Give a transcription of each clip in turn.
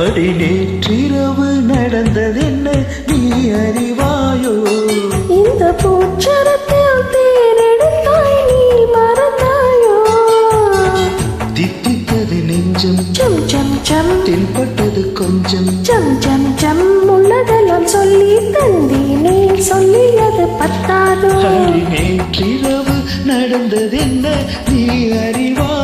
அடி நேற்றிரவு நடந்ததென்ன நீ அறிவாயோ? இந்த பூச்சரத்தில் தேரெடுத்தாய் நீ மறந்தாயோ? தித்தித்தது நெஞ்சம். சம் சம் சம். தென்பட்டது கொஞ்சம். சம் சம் சம். உள்ளதெல்லாம் சொல்லி தந்தீனே சொல்லியது பத்தாதோ? அடி நேற்றிரவு நடந்ததென்ன நீ அறிவாயோ?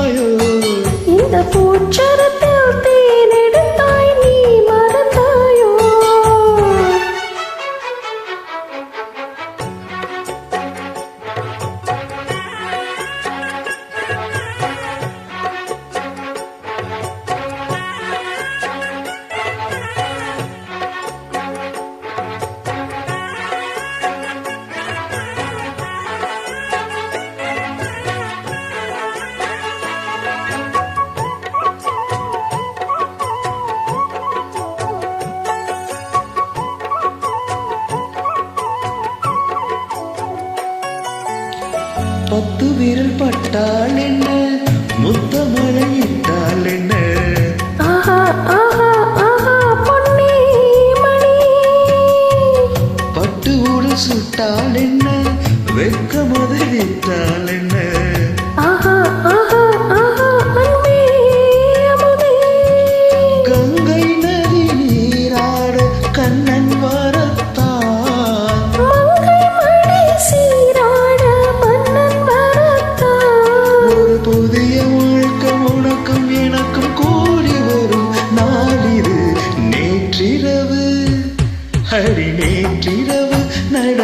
பத்து விரல் பட்டால் என்ன? முத்தமழை இட்டால் என்ன?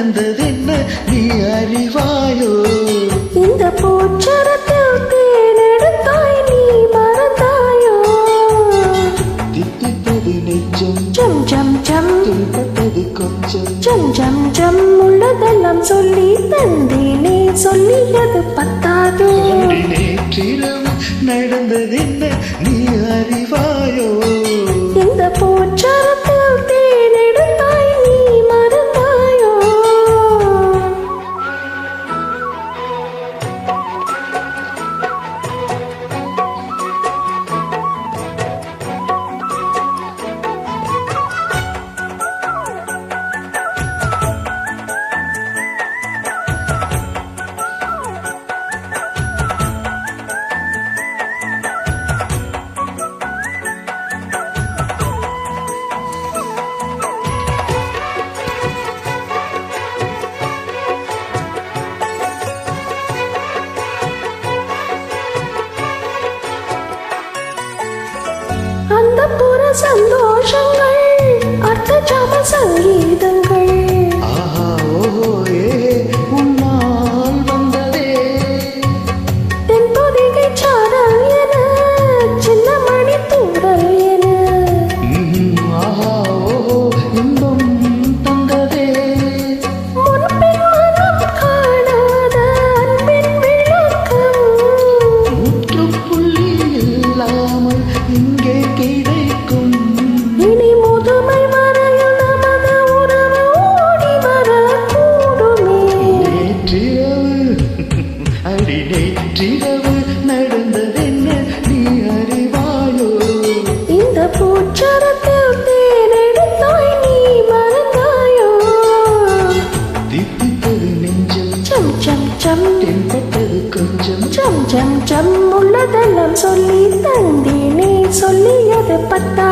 நடந்ததென்ன நீ அறிவாயோ? இந்த பூச்சரத்தில் தேனெடுத்தாய் நீ மறந்தாயோ? தித்திப்பது நெஞ்சம் ஜம் ஜம் ஜம். தென்பட்டது கொஞ்சம். ஜம் ஜம் ஜம். உள்ளதெல்லாம் சொல்லி தந்தேனே சொல்லியது பத்தாதோ? ஹரி நேற்றிரவு நடந்ததென்ன நீ அறிவாயோ? இந்த பூச்சரத்தில் புற சந்தோஷங்கள் அர்த்த ஜப சங்கீதம். சம் சம் தென்பட்டது கொஞ்சம் ஜம் ஜம் ஜம். உள்ளதெல்லாம் சொல்லி தந்தேனே. சொல்லியது பத்த